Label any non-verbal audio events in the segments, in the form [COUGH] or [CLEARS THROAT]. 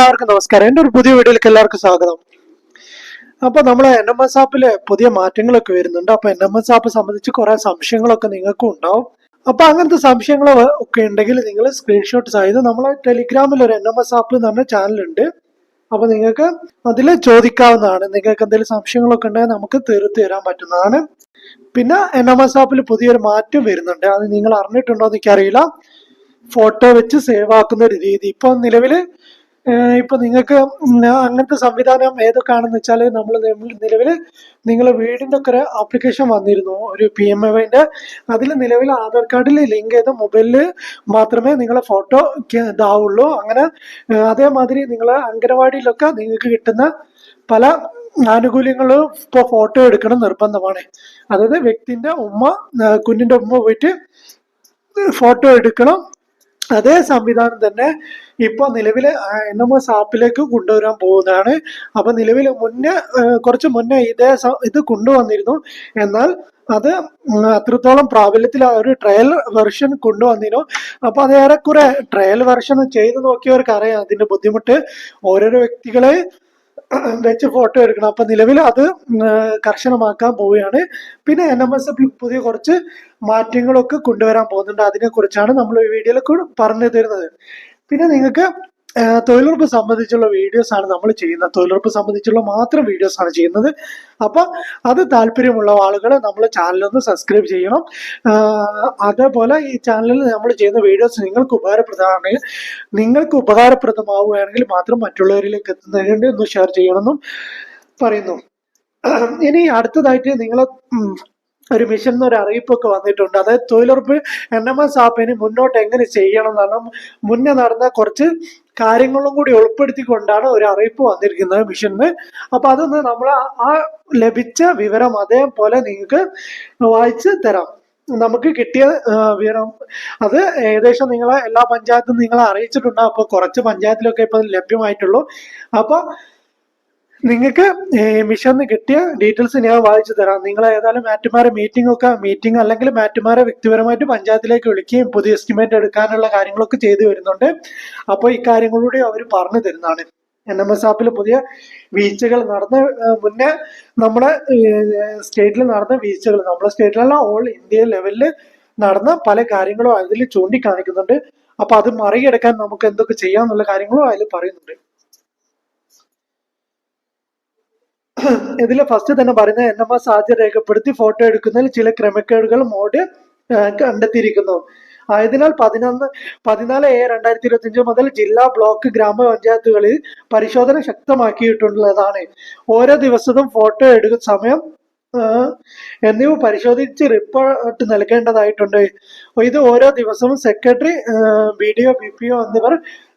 എല്ലാവർക്കും നമസ്കാരം. എന്റെ ഒരു പുതിയ വീഡിയോയിലേക്ക് എല്ലാവർക്കും സ്വാഗതം. അപ്പൊ നമ്മൾ എൻ എം എസ് ആപ്പിൽ പുതിയ മാറ്റങ്ങളൊക്കെ വരുന്നുണ്ട്. അപ്പൊ എൻ എം എസ് ആപ്പ് സംബന്ധിച്ച് കുറെ സംശയങ്ങളൊക്കെ നിങ്ങൾക്കും ഉണ്ടാവും. അപ്പൊ അങ്ങനത്തെ സംശയങ്ങൾ ഒക്കെ ഉണ്ടെങ്കിൽ നിങ്ങൾ സ്ക്രീൻഷോട്ട് സഹിതം നമ്മളെ ടെലിഗ്രാമിൽ ഒരു എൻ എം എസ് ആപ്പ് എന്ന് പറഞ്ഞ ചാനലുണ്ട് അപ്പൊ നിങ്ങൾക്ക് അതിൽ ചോദിക്കാവുന്നതാണ്. നിങ്ങൾക്ക് എന്തെങ്കിലും സംശയങ്ങളൊക്കെ ഉണ്ടെങ്കിൽ നമുക്ക് തീർത്തു തരാൻ പറ്റുന്നതാണ്. പിന്നെ എൻ എം എസ് ആപ്പിൽ പുതിയൊരു മാറ്റം വരുന്നുണ്ട്. അത് നിങ്ങൾ അറിഞ്ഞിട്ടുണ്ടോ എന്ന് എനിക്കറിയില്ല. ഫോട്ടോ വെച്ച് സേവ് ആക്കുന്ന ഒരു രീതി. ഇപ്പൊ നിലവിൽ ഏഹ് ഇപ്പൊ നിങ്ങൾക്ക് അങ്ങനത്തെ സംവിധാനം ഏതൊക്കെയാണെന്ന് വെച്ചാൽ നമ്മൾ നിലവിൽ നിങ്ങളെ വീടിന്റെ ഒക്കെ ആപ്ലിക്കേഷൻ വന്നിരുന്നു ഒരു പി എം എ വൈന്റെ അതിൽ നിലവിൽ ആധാർ കാർഡിൽ ലിങ്ക് ചെയ്ത മൊബൈലിൽ മാത്രമേ നിങ്ങളെ ഫോട്ടോ ഇതാവുള്ളൂ. അങ്ങനെ അതേമാതിരി നിങ്ങളെ അംഗനവാടിയിലൊക്കെ നിങ്ങൾക്ക് കിട്ടുന്ന പല ആനുകൂല്യങ്ങളും ഇപ്പോൾ ഫോട്ടോ എടുക്കണം നിർബന്ധമാണ്. അതായത് വ്യക്തിന്റെ ഉമ്മ കുഞ്ഞിന്റെ ഉമ്മ പോയിട്ട് ഫോട്ടോ എടുക്കണം. അതേ സംവിധാനം തന്നെ ഇപ്പൊ നിലവിൽ എൻ എം എസ് ആപ്പിലേക്ക് കൊണ്ടുവരാൻ പോകുന്നതാണ്. അപ്പൊ നിലവിൽ മുന്നേ കുറച്ച് മുന്നേ ഇതേ ഇത് കൊണ്ടുവന്നിരുന്നു. എന്നാൽ അത് അത്രത്തോളം പ്രാബല്യത്തിൽ ഒരു ട്രയൽ വെർഷൻ കൊണ്ടുവന്നിരുന്നു. അപ്പൊ അത് ഏറെക്കുറെ ട്രയൽ വെർഷൻ ചെയ്ത് നോക്കിയവർക്ക് അറിയാം അതിന്റെ ബുദ്ധിമുട്ട് ഓരോരോ വ്യക്തികളെ വെച്ച് ഫോട്ടോ എടുക്കണം. അപ്പൊ നിലവിൽ അത് കർശനമാക്കാൻ പോവുകയാണ്. പിന്നെ എൻ എം എസ് പുതിയ കുറച്ച് മാറ്റങ്ങളൊക്കെ കൊണ്ടുവരാൻ പോകുന്നുണ്ട്. അതിനെ കുറിച്ചാണ് നമ്മൾ ഈ വീഡിയോയിൽ പറഞ്ഞു തരുന്നത്. പിന്നെ നിങ്ങൾക്ക് തൊഴിലുറപ്പ് സംബന്ധിച്ചുള്ള വീഡിയോസ് ആണ് നമ്മൾ ചെയ്യുന്നത്. തൊഴിലുറപ്പ് സംബന്ധിച്ചുള്ള മാത്രം വീഡിയോസ് ആണ് ചെയ്യുന്നത്. അപ്പൊ അത് താല്പര്യമുള്ള ആളുകൾ നമ്മൾ ചാനലൊന്ന് സബ്സ്ക്രൈബ് ചെയ്യണം. അതേപോലെ ഈ ചാനലിൽ നമ്മൾ ചെയ്യുന്ന വീഡിയോസ് നിങ്ങൾക്ക് ഉപകാരപ്രദമാണെങ്കിൽ നിങ്ങൾക്ക് ഉപകാരപ്രദമാവുകയാണെങ്കിൽ മാത്രം മറ്റുള്ളവരിലേക്ക് എത്തുന്നതിന് വേണ്ടി ഒന്ന് ഷെയർ ചെയ്യണമെന്നും പറയുന്നു. [CLEARS THROAT] ഇനി അടുത്തതായിട്ട് നിങ്ങൾ ഒരു മിഷൻ എന്നൊരു അറിയിപ്പൊക്കെ വന്നിട്ടുണ്ട്. അതായത് തൊഴിലുറപ്പ് എൻ എം എസ് ആപ്പിന് മുന്നോട്ട് എങ്ങനെ ചെയ്യണം എന്നാണ് മുന്നേ നടന്ന കുറച്ച് കാര്യങ്ങളും കൂടി ഉൾപ്പെടുത്തിക്കൊണ്ടാണ് ഒരു അറിയിപ്പ് വന്നിരിക്കുന്നത് മിഷനിൽ അപ്പൊ അതൊന്ന് നമ്മൾ ആ- ലഭിച്ച വിവരം അതേപോലെ നിങ്ങൾക്ക് വായിച്ച് തരാം. നമുക്ക് കിട്ടിയ വിവരം. അത് ഏകദേശം നിങ്ങളെ എല്ലാ പഞ്ചായത്തും നിങ്ങളെ അറിയിച്ചിട്ടുണ്ട്. അപ്പൊ കുറച്ച് പഞ്ചായത്തിലൊക്കെ ഇപ്പൊ ലഭ്യമായിട്ടുള്ളൂ. അപ്പൊ നിങ്ങൾക്ക് മിഷന്ന് കിട്ടിയ ഡീറ്റെയിൽസ് ഞാൻ വായിച്ചു തരാം. നിങ്ങൾ ഏതായാലും മാറ്റുമാരെ മീറ്റിംഗ് ഒക്കെ മീറ്റിംഗ് അല്ലെങ്കിൽ മാറ്റുമാരെ വ്യക്തിപരമായിട്ട് പഞ്ചായത്തിലേക്ക് വിളിക്കുകയും പുതിയ എസ്റ്റിമേറ്റ് എടുക്കാനുള്ള കാര്യങ്ങളൊക്കെ ചെയ്തു വരുന്നുണ്ട്. അപ്പോൾ ഇക്കാര്യങ്ങളൂടെ അവർ പറഞ്ഞു തരുന്നതാണ്. എൻ എം എസ് ആപ്പിൽ പുതിയ വീഴ്ചകൾ നടന്ന മുന്നേ നമ്മുടെ സ്റ്റേറ്റിൽ നടന്ന വീഴ്ചകൾ നമ്മുടെ സ്റ്റേറ്റിലല്ല ഓൾ ഇന്ത്യ ലെവലിൽ നടന്ന പല കാര്യങ്ങളും അതിൽ ചൂണ്ടിക്കാണിക്കുന്നുണ്ട്. അപ്പൊ അത് മറികടക്കാൻ നമുക്ക് എന്തൊക്കെ ചെയ്യാന്നുള്ള കാര്യങ്ങളും അതിൽ പറയുന്നുണ്ട്. ഇതിൽ ഫസ്റ്റ് തന്നെ പറയുന്നത് എൻ എം എസ് ആദ്യം രേഖപ്പെടുത്തി ഫോട്ടോ എടുക്കുന്നതിൽ ചില ക്രമക്കേടുകൾ മോഡ് കണ്ടെത്തിയിരിക്കുന്നു. ആയതിനാൽ പതിനൊന്ന് പതിനാല് ഏ രണ്ടായിരത്തി ഇരുപത്തി അഞ്ച് മുതൽ ജില്ലാ ബ്ലോക്ക് ഗ്രാമപഞ്ചായത്തുകളിൽ പരിശോധന ശക്തമാക്കിയിട്ടുള്ളതാണ്. ഓരോ ദിവസവും ഫോട്ടോ എടുക്കുന്ന സമയം എന്നിവ പരിശോധിച്ച് റിപ്പോർട്ട് നൽകേണ്ടതായിട്ടുണ്ട്. ഇത് ഓരോ ദിവസവും secretary B D O B P O എന്നിവർ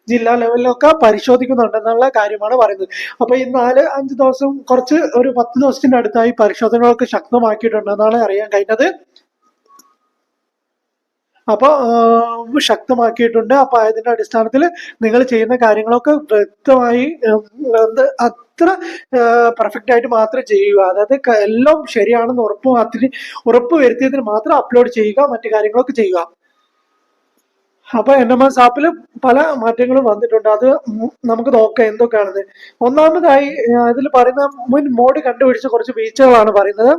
ജില്ലാ ലെവലിലൊക്കെ പരിശോധിക്കുന്നുണ്ടെന്നുള്ള കാര്യമാണ് പറയുന്നത്. അപ്പൊ ഈ നാല് അഞ്ച് ദിവസം കുറച്ച് ഒരു പത്ത് ദിവസത്തിന്റെ അടുത്തായി പരിശോധനകളൊക്കെ ശക്തമാക്കിയിട്ടുണ്ടെന്നാണ് അറിയാൻ കഴിഞ്ഞത്. അപ്പൊ ആഹ് ശക്തമാക്കിയിട്ടുണ്ട്. അപ്പൊ അതിന്റെ അടിസ്ഥാനത്തിൽ നിങ്ങൾ ചെയ്യുന്ന കാര്യങ്ങളൊക്കെ വ്യക്തമായി എന്ത് അത്ര പെർഫെക്റ്റ് ആയിട്ട് മാത്രം ചെയ്യുക. അതായത് എല്ലാം ശരിയാണെന്ന് ഉറപ്പ് മാത്രം ഉറപ്പ് വരുത്തിയതിന് മാത്രം അപ്ലോഡ് ചെയ്യുക മറ്റു കാര്യങ്ങളൊക്കെ ചെയ്യുക. അപ്പൊ എൻ എം എസ് ആപ്പിൽ പല മാറ്റങ്ങളും വന്നിട്ടുണ്ട്. അത് നമുക്ക് നോക്കാം എന്തൊക്കെയാണെന്ന്. ഒന്നാമതായി അതിൽ പറയുന്ന മുൻ മോഡ് കണ്ടുപിടിച്ച കുറച്ച് വീഴ്ചകളാണ് പറയുന്നത്.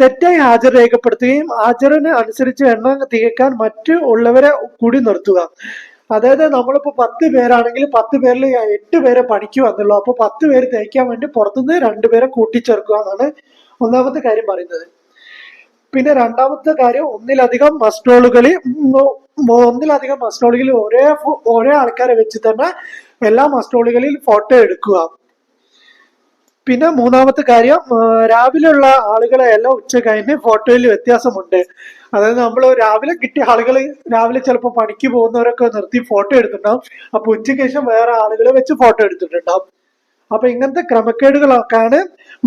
തെറ്റായി ഹാജർ രേഖപ്പെടുത്തുകയും ഹാജറിന് അനുസരിച്ച് എണ്ണം തികക്കാൻ മറ്റു ഉള്ളവരെ കൂടി നിർത്തുക. അതായത് നമ്മളിപ്പോ പത്ത് പേരാണെങ്കിൽ പത്ത് പേരിൽ എട്ട് പേരെ പണിക്ക് വന്നുള്ളൂ അപ്പൊ പത്ത് പേര് തേക്കാൻ വേണ്ടി പുറത്തുനിന്ന് രണ്ടുപേരെ കൂട്ടിച്ചേർക്കുക എന്നാണ് ഒന്നാമത്തെ കാര്യം പറയുന്നത്. പിന്നെ രണ്ടാമത്തെ കാര്യം ഒന്നിലധികം മസ്റ്റോളുകളിൽ ഒന്നിലധികം മസ്റ്റോളുകളിൽ ഒരേ ഒരേ ആൾക്കാരെ വെച്ച് തന്നെ എല്ലാ മസ്റ്റോളുകളിൽ ഫോട്ടോ എടുക്കുക. പിന്നെ മൂന്നാമത്തെ കാര്യം രാവിലെ രാവിലെയുള്ള ആളുകളെ എല്ലാം ഉച്ച കഴിഞ്ഞ് ഫോട്ടോയിൽ വ്യത്യാസമുണ്ട്. അതായത് നമ്മൾ രാവിലെ കിട്ടിയ ആളുകൾ രാവിലെ ചിലപ്പോൾ പണിക്ക് പോകുന്നവരൊക്കെ നിർത്തി ഫോട്ടോ എടുത്തിട്ടുണ്ടാവും. അപ്പൊ ഉച്ചയ്ക്ക് ശേഷം വേറെ ആളുകളെ വെച്ച് ഫോട്ടോ എടുത്തിട്ടുണ്ടാവും. അപ്പൊ ഇങ്ങനത്തെ ക്രമക്കേടുകളൊക്കെയാണ്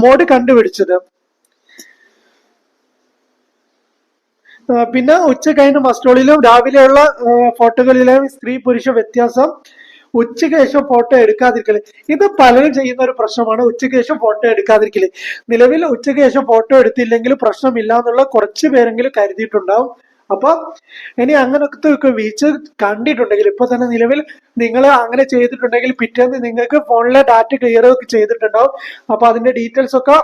മോഡ് കണ്ടുപിടിച്ചത്. പിന്നെ ഉച്ച കഴിഞ്ഞ മസ്റ്റോളിലും രാവിലെയുള്ള ഫോട്ടോകളിലെയും സ്ത്രീ പുരുഷ വ്യത്യാസം ഉച്ചയ്ക്ക് ശേഷം ഫോട്ടോ എടുക്കാതിരിക്കൽ. ഇത് പലരും ചെയ്യുന്ന ഒരു പ്രശ്നമാണ് ഉച്ചയ്ക്ക് ശേഷം ഫോട്ടോ എടുക്കാതിരിക്കൽ. നിലവിൽ ഉച്ചയ്ക്ക് ശേഷം ഫോട്ടോ എടുത്തില്ലെങ്കിൽ പ്രശ്നമില്ല എന്നുള്ള കുറച്ച് പേരെങ്കിലും കരുതിയിട്ടുണ്ടാവും. അപ്പൊ ഇനി അങ്ങനത്തെ വീഴ്ച കണ്ടിട്ടുണ്ടെങ്കിൽ ഇപ്പൊ തന്നെ നിലവിൽ നിങ്ങൾ അങ്ങനെ ചെയ്തിട്ടുണ്ടെങ്കിൽ പിറ്റേന്ന് നിങ്ങൾക്ക് ഫോണിലെ ഡാറ്റ ക്ലിയർ ഒക്കെ ചെയ്തിട്ടുണ്ടാവും. അപ്പൊ അതിന്റെ ഡീറ്റെയിൽസ് ഒക്കെ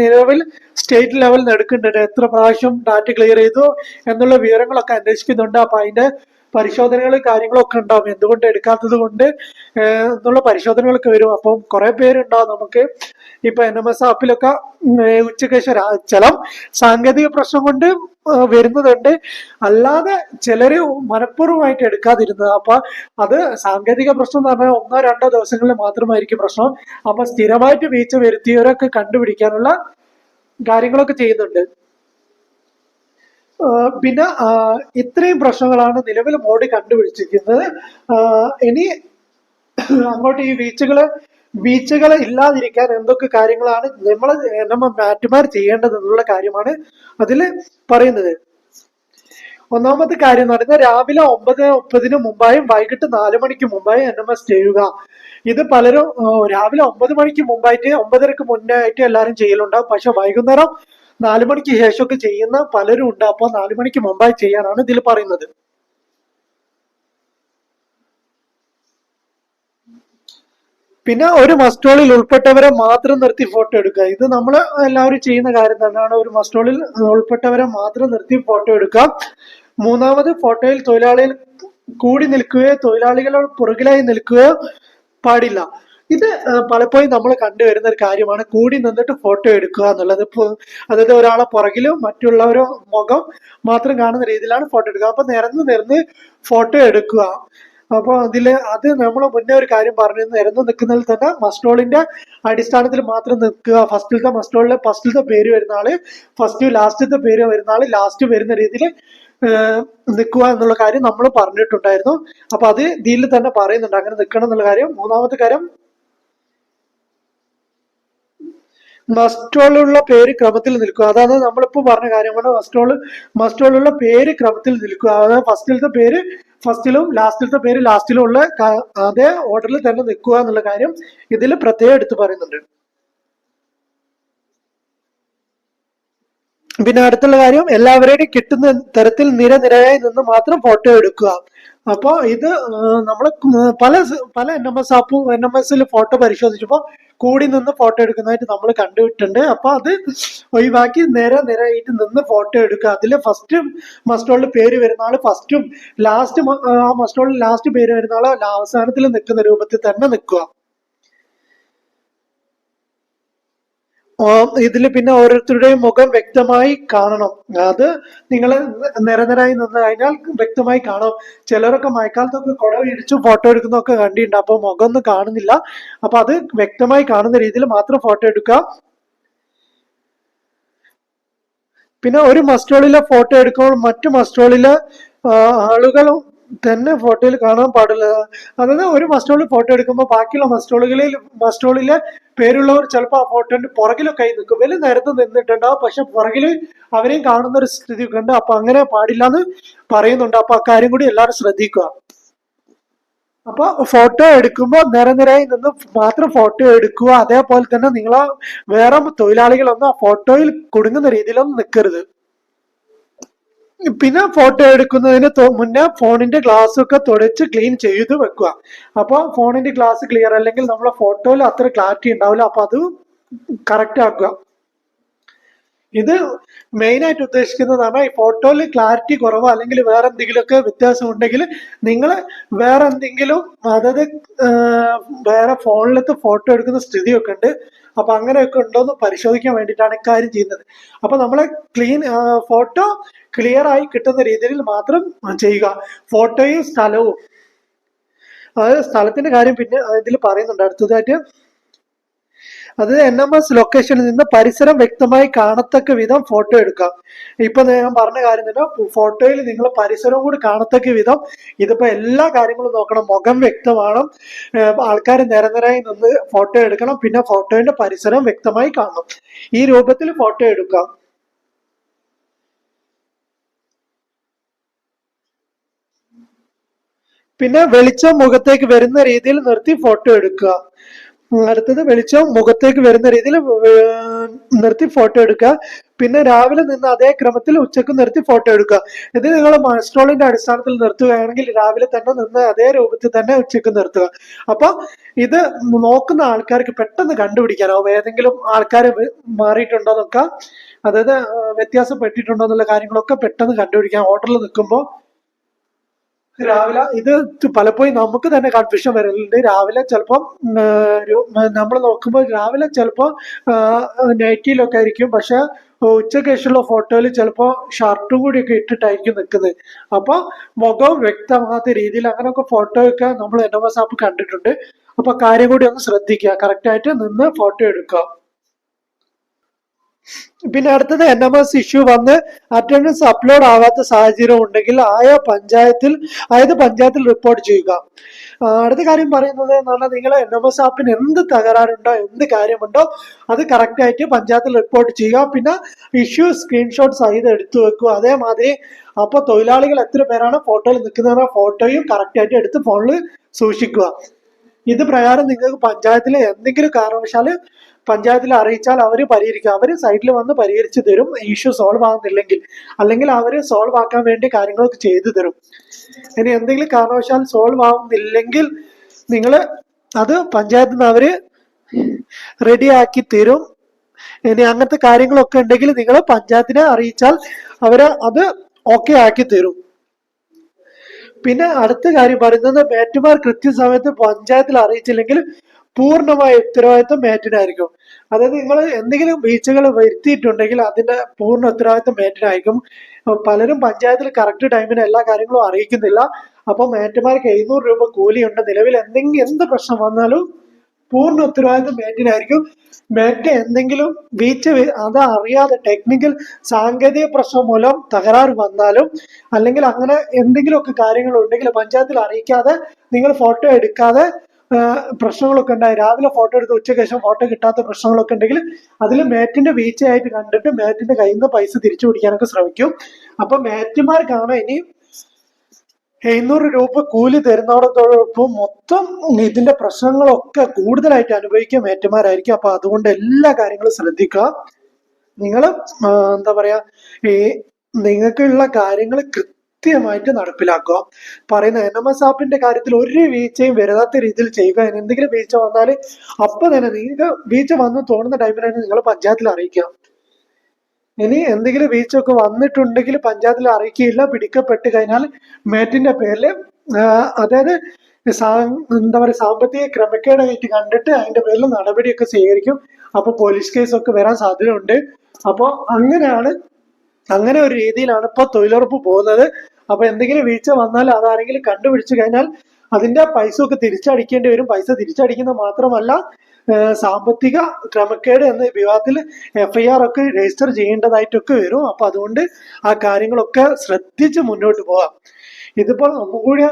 നിലവിൽ സ്റ്റേറ്റ് ലെവലിൽ നിന്ന് എടുക്കുന്നുണ്ട് എത്ര പ്രാവശ്യം ഡാറ്റ ക്ലിയർ ചെയ്തു എന്നുള്ള വിവരങ്ങളൊക്കെ അന്വേഷിക്കുന്നുണ്ട്. അപ്പൊ അതിന്റെ പരിശോധനകളും കാര്യങ്ങളൊക്കെ ഉണ്ടാവും. എന്തുകൊണ്ട് എടുക്കാത്തത് കൊണ്ട് എന്നുള്ള പരിശോധനകളൊക്കെ വരും. അപ്പം കുറെ പേരുണ്ടാവും നമുക്ക്. ഇപ്പൊ എൻ എം എസ് ആപ്പിലൊക്കെ ഉച്ചയ്ക്ക് ശേഷം ചില സാങ്കേതിക പ്രശ്നം കൊണ്ട് വരുന്നതുണ്ട്. അല്ലാതെ ചിലര് മനഃപൂർവമായിട്ട് എടുക്കാതിരുന്നത്. അപ്പൊ അത് സാങ്കേതിക പ്രശ്നം എന്ന് പറഞ്ഞാൽ ഒന്നോ രണ്ടോ ദിവസങ്ങളിൽ മാത്രമായിരിക്കും പ്രശ്നം. അപ്പൊ സ്ഥിരമായിട്ട് വീഴ്ച വരുത്തിയവരൊക്കെ കണ്ടുപിടിക്കാനുള്ള കാര്യങ്ങളൊക്കെ ചെയ്യുന്നുണ്ട്. പിന്നെ ഇത്രയും പ്രശ്നങ്ങളാണ് നിലവിൽ മോഡി കണ്ടുപിടിച്ചിരിക്കുന്നത്. ഇനി അങ്ങോട്ട് ഈ വീഴ്ചകൾ വീഴ്ചകൾ ഇല്ലാതിരിക്കാൻ എന്തൊക്കെ കാര്യങ്ങളാണ് നമ്മൾ നമ്മൾ മാറ്റുമാർ ചെയ്യേണ്ടത് എന്നുള്ള കാര്യമാണ് അതിൽ പറയുന്നത്. ഒന്നാമത്തെ കാര്യം എന്ന് പറയുന്നത് രാവിലെ ഒമ്പത് മുപ്പതിന് മുമ്പായും വൈകിട്ട് നാല് മണിക്ക് മുമ്പായും എൻ എം എസ് ചെയ്യുക. ഇത് പലരും രാവിലെ ഒമ്പത് മണിക്ക് മുമ്പായിട്ട് ഒമ്പതരക്ക് മുന്നേ ആയിട്ട് എല്ലാവരും ചെയ്യലുണ്ടാവും. പക്ഷെ വൈകുന്നേരം നാല് മണിക്ക് ശേഷമൊക്കെ ചെയ്യുന്ന പലരും ഉണ്ട്. അപ്പോൾ നാല് മണിക്ക് മുമ്പായി ചെയ്യാനാണ് ഇതിൽ പറയുന്നത്. പിന്നെ ഒരു മസ്റ്റോളിൽ ഉൾപ്പെട്ടവരെ മാത്രം നിർത്തി ഫോട്ടോ എടുക്കുക. ഇത് നമ്മൾ എല്ലാവരും ചെയ്യുന്ന കാര്യം തന്നെയാണ്. ഒരു മസ്റ്റോളിൽ ഉൾപ്പെട്ടവരെ മാത്രം നിർത്തി ഫോട്ടോ എടുക്കുക. മൂന്നാമത് ഫോട്ടോയിൽ തൊഴിലാളികൾ കൂടി നിൽക്കുകയോ തൊഴിലാളികളോട് പുറകിലായി നിൽക്കുകയോ പാടില്ല. ഇത് പലപ്പോഴും നമ്മൾ കണ്ടുവരുന്ന ഒരു കാര്യമാണ്. കൂടി നിന്നിട്ട് ഫോട്ടോ എടുക്കുക എന്നുള്ളത്. അതായത് ഒരാളെ പുറകിലും മറ്റുള്ളവരോ മുഖം മാത്രം കാണുന്ന രീതിയിലാണ് ഫോട്ടോ എടുക്കുക. അപ്പൊ നിരന്ന് നിരന്ന് ഫോട്ടോ എടുക്കുക. അപ്പൊ അതിൽ അത് നമ്മൾ മുന്നേ ഒരു കാര്യം പറഞ്ഞു നിരന്ന് നിൽക്കുന്നതിൽ തന്നെ മസ്റ്റോളിന്റെ അടിസ്ഥാനത്തിൽ മാത്രം നിൽക്കുക. ഫസ്റ്റിലത്തെ മസ്റ്റോളിലെ ഫസ്റ്റിലത്തെ പേര് വരുന്ന ആൾ ഫസ്റ്റ് ലാസ്റ്റത്തെ പേര് വരുന്ന ആൾ ലാസ്റ്റ് വരുന്ന രീതിയിൽ നിൽക്കുക എന്നുള്ള കാര്യം നമ്മൾ പറഞ്ഞിട്ടുണ്ടായിരുന്നു. അപ്പൊ അത് ഇതിൽ തന്നെ പറയുന്നുണ്ട്. അങ്ങനെ നിൽക്കണം എന്നുള്ള കാര്യം. മൂന്നാമത്തെ കാര്യം മസ്റ്റോളുള്ള പേര് ക്രമത്തിൽ നിൽക്കുക. അതാണ് നമ്മളിപ്പോ പറഞ്ഞ കാര്യമാണ് മസ്റ്റോൾ മസ്റ്റോളുള്ള പേര് ക്രമത്തിൽ നിൽക്കുക. അതായത് ഫസ്റ്റിലത്തെ പേര് ഫസ്റ്റിലും ലാസ്റ്റിലത്തെ പേര് ലാസ്റ്റിലും ഉള്ള അതേ ഓർഡറിൽ തന്നെ നിൽക്കുക എന്നുള്ള കാര്യം ഇതിൽ പ്രത്യേകം എടുത്തു പറയുന്നുണ്ട്. പിന്നെ അടുത്തുള്ള കാര്യം എല്ലാവരുടെയും കിട്ടുന്ന തരത്തിൽ നിരനിരയായി നിന്ന് മാത്രം ഫോട്ടോ എടുക്കുക. അപ്പോൾ ഇത് നമ്മൾ പല പല എൻ എം എസ് ആപ്പും എൻ എം എസിൽ ഫോട്ടോ പരിശോധിച്ചപ്പോൾ കൂടി നിന്ന് ഫോട്ടോ എടുക്കുന്നതായിട്ട് നമ്മൾ കണ്ടുവിട്ടുണ്ട് അപ്പോൾ അത് ഒഴിവാക്കി നിര നിരയായിട്ട് നിന്ന് ഫോട്ടോ എടുക്കുക. അതിൽ ഫസ്റ്റ് മസ്റ്റോളിൽ പേര് വരുന്ന ആൾ ഫസ്റ്റും ലാസ്റ്റ് ആ മസ്റ്റോളിൽ ലാസ്റ്റ് പേര് വരുന്ന ആൾ അവസാനത്തിൽ നിൽക്കുന്ന രൂപത്തിൽ തന്നെ നിൽക്കുക. ഇതിൽ പിന്നെ ഓരോരുത്തരുടെയും മുഖം വ്യക്തമായി കാണണം. അത് നിങ്ങൾ നിരനിരായി നിന്ന് കഴിഞ്ഞാൽ വ്യക്തമായി കാണും. ചിലരൊക്കെ മഴക്കാലത്തൊക്കെ കുട ഇടിച്ചു ഫോട്ടോ എടുക്കുന്നൊക്കെ കണ്ടിട്ടുണ്ട്. അപ്പൊ മുഖമൊന്നും കാണുന്നില്ല. അപ്പൊ അത് വ്യക്തമായി കാണുന്ന രീതിയിൽ മാത്രം ഫോട്ടോ എടുക്കുക. പിന്നെ ഒരു മസ്റ്റോളിലെ ഫോട്ടോ എടുക്കുമ്പോൾ മറ്റു മസ്റ്റോളിലെ ആളുകളും തന്നെ ഫോട്ടോയിൽ കാണാൻ പാടില്ല. അതായത് ഒരു മസ്റ്റോളിൽ ഫോട്ടോ എടുക്കുമ്പോൾ ബാക്കിയുള്ള മസ്റ്റോളുകളിൽ മസ്റ്റോളിലെ പേരുള്ളവർ ചിലപ്പോൾ ആ ഫോട്ടോന്റെ പുറകിലൊക്കെ ആയി നിൽക്കും. വലിയ നേരത്തെ നിന്നിട്ടുണ്ടാവും. പക്ഷെ പുറകിൽ അവരെയും കാണുന്ന ഒരു സ്ഥിതി ഉണ്ട് അപ്പൊ അങ്ങനെ പാടില്ല എന്ന് പറയുന്നുണ്ട്. അപ്പൊ അക്കാര്യം കൂടി എല്ലാവരും ശ്രദ്ധിക്കുക. അപ്പൊ ഫോട്ടോ എടുക്കുമ്പോൾ നിരനിരയായി നിന്ന് മാത്രം ഫോട്ടോ എടുക്കുക. അതേപോലെ തന്നെ നിങ്ങൾ വേറെ തൊഴിലാളികളൊന്നും ആ ഫോട്ടോയിൽ കുടുങ്ങുന്ന രീതിയിലൊന്നും നിൽക്കരുത് പിന്നെ ഫോട്ടോ എടുക്കുന്നതിന് മുന്നേ ഫോണിന്റെ ഗ്ലാസ് ഒക്കെ തുടച്ച് ക്ലീൻ ചെയ്ത് വെക്കുക. അപ്പോൾ ഫോണിന്റെ ഗ്ലാസ് ക്ലിയർ അല്ലെങ്കിൽ നമ്മളെ ഫോട്ടോയിൽ അത്ര ക്ലാരിറ്റി ഉണ്ടാവില്ല. അപ്പൊ അത് കറക്റ്റ് ആക്കുക. ഇത് മെയിൻ ആയിട്ട് ഉദ്ദേശിക്കുന്നതാണ് ഈ ഫോട്ടോയിൽ ക്ലാരിറ്റി കുറവ് അല്ലെങ്കിൽ വേറെ എന്തെങ്കിലുമൊക്കെ വ്യത്യാസം ഉണ്ടെങ്കിൽ നിങ്ങൾ വേറെ എന്തെങ്കിലും അതായത് വേറെ ഫോണിലത്തെ ഫോട്ടോ എടുക്കുന്ന സ്ഥിതിയൊക്കെ ഉണ്ട്. അപ്പൊ അങ്ങനെയൊക്കെ ഉണ്ടോന്ന് പരിശോധിക്കാൻ വേണ്ടിയിട്ടാണ് ഇക്കാര്യം ചെയ്യുന്നത്. അപ്പൊ നമ്മളെ ക്ലീൻ ഫോട്ടോ ക്ലിയർ ആയി കിട്ടുന്ന രീതിയിൽ മാത്രം ചെയ്യുക. ഫോട്ടോയും സ്ഥലവും. അതായത് സ്ഥലത്തിന്റെ കാര്യം പിന്നെ ഇതിൽ പറയുന്നുണ്ട്. അടുത്തതായിട്ട് അത് എൻ എം എസ് ലൊക്കേഷനിൽ നിന്ന് പരിസരം വ്യക്തമായി കാണത്തക്ക വിധം ഫോട്ടോ എടുക്കാം. ഇപ്പൊ ഞാൻ പറഞ്ഞ കാര്യം തന്നെ ഫോട്ടോയിൽ നിങ്ങൾ പരിസരവും കൂടി കാണത്തക്ക വിധം ഇതിപ്പോ എല്ലാ കാര്യങ്ങളും നോക്കണം. മുഖം വ്യക്തമാണ്. ആൾക്കാർ നിരന്തരമായി നിന്ന് ഫോട്ടോ എടുക്കണം. പിന്നെ ഫോട്ടോയുടെ പരിസരം വ്യക്തമായി കാണണം. ഈ രൂപത്തിൽ ഫോട്ടോ എടുക്കാം. പിന്നെ വെളിച്ചം മുഖത്തേക്ക് വരുന്ന രീതിയിൽ നിർത്തി ഫോട്ടോ എടുക്കുക. അടുത്തത് വെളിച്ചം മുഖത്തേക്ക് വരുന്ന രീതിയിൽ നിർത്തി ഫോട്ടോ എടുക്കുക. പിന്നെ രാവിലെ നിന്ന് അതേ ക്രമത്തിൽ ഉച്ചയ്ക്ക് നിർത്തി ഫോട്ടോ എടുക്കുക. ഇത് നിങ്ങൾ മാസ്ട്രോളിന്റെ അടിസ്ഥാനത്തിൽ നിർത്തുകയാണെങ്കിൽ രാവിലെ തന്നെ നിന്ന് അതേ രൂപത്തിൽ തന്നെ ഉച്ചയ്ക്ക് നിർത്തുക. അപ്പൊ ഇത് നോക്കുന്ന ആൾക്കാർക്ക് പെട്ടെന്ന് കണ്ടുപിടിക്കാനാവും ഏതെങ്കിലും ആൾക്കാർ മാറിയിട്ടുണ്ടോ എന്നൊക്കെ അതായത് വ്യത്യാസപ്പെട്ടിട്ടുണ്ടോ എന്നുള്ള കാര്യങ്ങളൊക്കെ പെട്ടെന്ന് കണ്ടുപിടിക്കാം ഹോട്ടലിൽ നിൽക്കുമ്പോൾ രാവിലെ ഇത് പലപ്പോഴും നമുക്ക് തന്നെ കൺഫ്യൂഷൻ വരലുണ്ട്. രാവിലെ ചിലപ്പം നമ്മൾ നോക്കുമ്പോൾ രാവിലെ ചിലപ്പോൾ നൈറ്റിയിലൊക്കെ ആയിരിക്കും. പക്ഷെ ഉച്ചയ്ക്ക് ശേഷമുള്ള ഫോട്ടോയിൽ ചിലപ്പോൾ ഷർട്ടും കൂടിയൊക്കെ ഇട്ടിട്ടായിരിക്കും നിൽക്കുന്നത്. അപ്പോൾ മുഖം വ്യക്തമാകാത്ത രീതിയിൽ അങ്ങനെയൊക്കെ ഫോട്ടോ ഒക്കെ നമ്മൾ എൻ എസ് ആപ്പ് കണ്ടിട്ടുണ്ട്. അപ്പൊ കാര്യം കൂടി ഒന്ന് ശ്രദ്ധിക്കുക. കറക്റ്റായിട്ട് നിന്ന് ഫോട്ടോ എടുക്കുക. പിന്നെ അടുത്തത് എൻ എം എസ് ഇഷ്യൂ വന്ന് അറ്റൻഡൻസ് അപ്ലോഡ് ആവാത്ത സാഹചര്യം ഉണ്ടെങ്കിൽ ആയ പഞ്ചായത്തിൽ അതായത് പഞ്ചായത്തിൽ റിപ്പോർട്ട് ചെയ്യുക. അടുത്ത കാര്യം പറയുന്നത് എന്ന് പറഞ്ഞാൽ നിങ്ങൾ എൻ എം എസ് ആപ്പിന് എന്ത് തകരാറുണ്ടോ എന്ത് കാര്യമുണ്ടോ അത് കറക്റ്റായിട്ട് പഞ്ചായത്തിൽ റിപ്പോർട്ട് ചെയ്യുക. പിന്നെ ഇഷ്യൂ സ്ക്രീൻഷോട്ട് സഹിതം എടുത്തു വെക്കുക. അതേമാതിരി അപ്പോൾ തൊഴിലാളികൾ എത്ര പേരാണ് ഫോട്ടോയിൽ നിൽക്കുന്ന ഫോട്ടോയും കറക്റ്റായിട്ട് എടുത്ത് ഫോണിൽ സൂക്ഷിക്കുക. ഇത് പ്രകാരം നിങ്ങൾക്ക് പഞ്ചായത്തിലെ എന്തെങ്കിലും കാരണവശാൽ പഞ്ചായത്തിൽ അറിയിച്ചാൽ അവർ പരിഹരിക്കും. അവർ സൈഡിൽ വന്ന് പരിഹരിച്ചു തരും. ഇഷ്യൂ സോൾവ് ആകുന്നില്ലെങ്കിൽ അല്ലെങ്കിൽ അവർ സോൾവ് ആക്കാൻ വേണ്ടി കാര്യങ്ങളൊക്കെ ചെയ്തു തരും. ഇനി എന്തെങ്കിലും കാരണവശാൽ സോൾവ് ആവുന്നില്ലെങ്കിൽ നിങ്ങൾ അത് പഞ്ചായത്തിൽ നിന്ന് റെഡി ആക്കി തരും. ഇനി അങ്ങനത്തെ കാര്യങ്ങളൊക്കെ ഉണ്ടെങ്കിൽ നിങ്ങൾ പഞ്ചായത്തിനെ അറിയിച്ചാൽ അവർ അത് ഓക്കെ ആക്കി തരും. പിന്നെ അടുത്ത കാര്യം പറയുന്നത് മേറ്റുമാർ കൃത്യസമയത്ത് പഞ്ചായത്തിൽ അറിയിച്ചില്ലെങ്കിൽ പൂർണമായ ഉത്തരവാദിത്വം മേറ്റിനായിരിക്കും. അതായത് നിങ്ങൾ എന്തെങ്കിലും വീഴ്ചകൾ വരുത്തിയിട്ടുണ്ടെങ്കിൽ അതിന്റെ പൂർണ ഉത്തരവാദിത്വം മേറ്റിനായിരിക്കും പലരും പഞ്ചായത്തിൽ കറക്റ്റ് ടൈമിന് എല്ലാ കാര്യങ്ങളും അറിയിക്കുന്നില്ല. അപ്പൊ മേറ്റന്മാർക്ക് എഴുന്നൂറ് രൂപ കൂലിയുണ്ട്. നിലവിൽ എന്തെങ്കിലും എന്ത് പ്രശ്നം വന്നാലും പൂർണ ഉത്തരവാദിത്വം മേറ്റിനായിരിക്കും മേറ്റ് എന്തെങ്കിലും വീഴ്ച അത് അറിയാതെ ടെക്നിക്കൽ സാങ്കേതിക പ്രശ്നം മൂലം തകരാറ് വന്നാലും അല്ലെങ്കിൽ അങ്ങനെ എന്തെങ്കിലുമൊക്കെ കാര്യങ്ങൾ ഉണ്ടെങ്കിൽ പഞ്ചായത്തിൽ അറിയിക്കാതെ നിങ്ങൾ ഫോട്ടോ എടുക്കാതെ പ്രശ്നങ്ങളൊക്കെ ഉണ്ടായി. രാവിലെ ഫോട്ടോ എടുത്ത് ഉച്ചയ്ക്ക് ശേഷം ഫോട്ടോ കിട്ടാത്ത പ്രശ്നങ്ങളൊക്കെ ഉണ്ടെങ്കിൽ അതിൽ മാറ്റിന്റെ വീഴ്ചയായിട്ട് കണ്ടിട്ട് മാറ്റിന്റെ കയ്യിൽ നിന്ന് പൈസ തിരിച്ചു പിടിക്കാനൊക്കെ ശ്രമിക്കും. അപ്പൊ മാറ്റിമാർക്കാണ് ഇനി എഴുന്നൂറ് രൂപ കൂലി തരുന്നതോടൊപ്പം മൊത്തം ഇതിന്റെ പ്രശ്നങ്ങളൊക്കെ കൂടുതലായിട്ട് അനുഭവിക്കുക മേറ്റുമാരായിരിക്കും. അപ്പൊ അതുകൊണ്ട് എല്ലാ കാര്യങ്ങളും ശ്രദ്ധിക്കുക. നിങ്ങൾ എന്താ പറയാ ഈ നിങ്ങൾക്കുള്ള കാര്യങ്ങൾ കൃത്യമായിട്ട് നടപ്പിലാക്കുക. പറയുന്ന എൻ എം എസ് ആപ്പിന്റെ കാര്യത്തിൽ ഒരു വീഴ്ചയും വരാത്ത രീതിയിൽ ചെയ്യുക. എന്തെങ്കിലും വീഴ്ച വന്നാൽ അപ്പൊ തന്നെ നിങ്ങൾക്ക് വീഴ്ച വന്ന് തോന്നുന്ന ടൈമിലാണ് നിങ്ങൾ പഞ്ചായത്തിൽ അറിയിക്കുക. ഇനി എന്തെങ്കിലും വീഴ്ച ഒക്കെ വന്നിട്ടുണ്ടെങ്കിൽ പഞ്ചായത്തിൽ അറിയിക്കുകയില്ല. പിടിക്കപ്പെട്ട് കഴിഞ്ഞാൽ മേറ്റിന്റെ പേരിൽ അതായത് എന്താ പറയുക സാമ്പത്തിക ക്രമക്കേടായിട്ട് കണ്ടിട്ട് അതിന്റെ പേരിൽ നടപടിയൊക്കെ സ്വീകരിക്കും. അപ്പൊ പോലീസ് കേസൊക്കെ വരാൻ സാധ്യതയുണ്ട്. അപ്പോൾ അങ്ങനെയാണ് അങ്ങനെ ഒരു രീതിയിലാണ് ഇപ്പൊ തൊഴിലുറപ്പ് പോകുന്നത്. അപ്പൊ എന്തെങ്കിലും വീഴ്ച വന്നാൽ അതാരെങ്കിലും കണ്ടുപിടിച്ചു കഴിഞ്ഞാൽ അതിന്റെ പൈസ ഒക്കെ തിരിച്ചടിക്കേണ്ടി വരും. പൈസ തിരിച്ചടിക്കുന്നത് മാത്രമല്ല സാമ്പത്തിക ക്രമക്കേട് എന്ന വിഭാഗത്തിൽ എഫ്ഐആർ ഒക്കെ രജിസ്റ്റർ ചെയ്യേണ്ടതായിട്ടൊക്കെ വരും. അപ്പൊ അതുകൊണ്ട് ആ കാര്യങ്ങളൊക്കെ ശ്രദ്ധിച്ച് മുന്നോട്ട് പോവാം ഇതിപ്പോൾ ഒന്നും കൂടി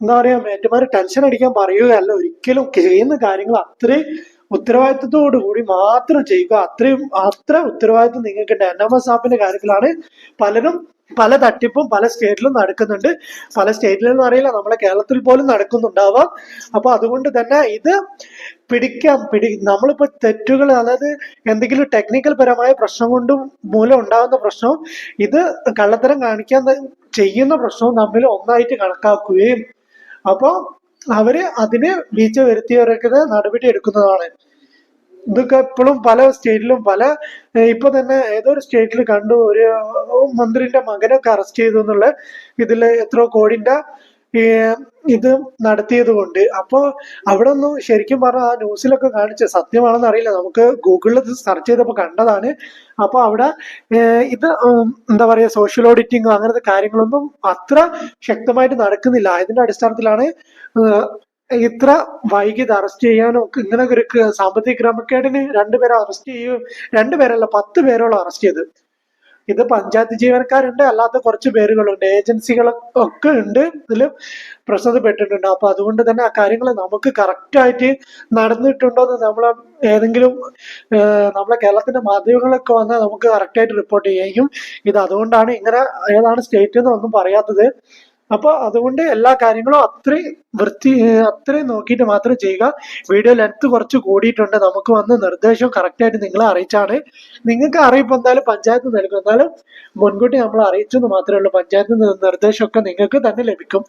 എന്താ പറയാ മേറ്റുമാര് ടെൻഷൻ അടിക്കാൻ പറയുകയല്ല. ഒരിക്കലും ചെയ്യുന്ന കാര്യങ്ങൾ അത്രയും ഉത്തരവാദിത്തത്തോടു കൂടി മാത്രം ചെയ്യുക. അത്രയും അത്ര ഉത്തരവാദിത്വം നിങ്ങൾക്കുണ്ട്. എൻ എം എസ് ആപ്പിന്റെ കാര്യത്തിലാണ് പലരും പല തട്ടിപ്പും പല സ്റ്റേറ്റിലും നടക്കുന്നുണ്ട്. പല സ്റ്റേറ്റിലും അറിയില്ല നമ്മളെ കേരളത്തിൽ പോലും നടക്കുന്നുണ്ടാവാം. അപ്പൊ അതുകൊണ്ട് തന്നെ ഇത് പിടിക്കാം പിടി നമ്മളിപ്പോ തെറ്റുകൾ അതായത് എന്തെങ്കിലും ടെക്നിക്കൽ പരമായ പ്രശ്നം കൊണ്ടും മൂലം ഉണ്ടാകുന്ന പ്രശ്നവും ഇത് കള്ളത്തരം കാണിക്കാൻ ചെയ്യുന്ന പ്രശ്നവും തമ്മിൽ ഒന്നായിട്ട് കണക്കാക്കുകയും. അപ്പോ അവർ അതിന് വീഴ്ച വരുത്തിയവർക്ക് നടപടി എടുക്കുന്നതാണ്. ഇതൊക്കെ ഇപ്പോഴും പല സ്റ്റേറ്റിലും പല ഇപ്പൊ തന്നെ ഏതൊരു സ്റ്റേറ്റിൽ കണ്ടു ഒരു മന്ത്രിന്റെ മകനൊക്കെ അറസ്റ്റ് ചെയ്തു എന്നുള്ള ഇതിൽ എത്രയോ കോടിന്റെ ഇത് നടത്തിയത് കൊണ്ട്. അപ്പോ അവിടെ ഒന്നും ശരിക്കും പറഞ്ഞാൽ ആ ന്യൂസിലൊക്കെ കാണിച്ച സത്യമാണെന്ന് അറിയില്ല. നമുക്ക് ഗൂഗിളിൽ സെർച്ച് ചെയ്തപ്പോൾ കണ്ടതാണ്. അപ്പൊ അവിടെ ഇത് എന്താ പറയാ സോഷ്യൽ ഓഡിറ്റിംഗ് അങ്ങനത്തെ കാര്യങ്ങളൊന്നും അത്ര ശക്തമായിട്ട് നടക്കുന്നില്ല. അതിന്റെ അടിസ്ഥാനത്തിലാണ് ഇത്ര വൈകിത് അറസ്റ്റ് ചെയ്യാനോ ഇങ്ങനെ ഒരു സാമ്പത്തിക ക്രമക്കേടിന് രണ്ടുപേരെ അറസ്റ്റ് ചെയ്യും രണ്ടുപേരല്ല പത്ത് പേരോളം അറസ്റ്റ് ചെയ്ത്. ഇത് പഞ്ചായത്ത് ജീവനക്കാരുണ്ട് അല്ലാത്ത കുറച്ച് പേരുകളുണ്ട്. ഏജൻസികൾ ഒക്കെ ഉണ്ട് ഇതിൽ പ്രശ്നപ്പെട്ടിട്ടുണ്ട് അപ്പൊ അതുകൊണ്ട് തന്നെ ആ കാര്യങ്ങൾ നമുക്ക് കറക്റ്റ് ആയിട്ട് നടന്നിട്ടുണ്ടോ എന്ന് നമ്മളെ ഏതെങ്കിലും നമ്മളെ കേരളത്തിന്റെ മാധ്യമങ്ങളൊക്കെ വന്നാൽ നമുക്ക് കറക്റ്റായിട്ട് റിപ്പോർട്ട് ചെയ്യും. ഇത് അതുകൊണ്ടാണ് ഇങ്ങനെ ഏതാണ് സ്റ്റേറ്റ് എന്നൊന്നും പറയാത്തത്. അപ്പൊ അതുകൊണ്ട് എല്ലാ കാര്യങ്ങളും അത്രയും വൃത്തി അത്രയും നോക്കിയിട്ട് മാത്രം ചെയ്യുക. വീഡിയോ ലെങ്ത് കുറച്ച് കൂടിയിട്ടുണ്ട്. നമുക്ക് വന്ന നിർദ്ദേശം കറക്റ്റായിട്ട് നിങ്ങളെ അറിയിച്ചാണ്. നിങ്ങൾക്ക് അറിയിപ്പ് എന്തായാലും പഞ്ചായത്ത് നൽകും. എന്നാലും മുൻകൂട്ടി നമ്മൾ അറിയിച്ചെന്ന് മാത്രമേ ഉള്ളൂ. പഞ്ചായത്ത് നിർദ്ദേശമൊക്കെ നിങ്ങൾക്ക് തന്നെ ലഭിക്കും.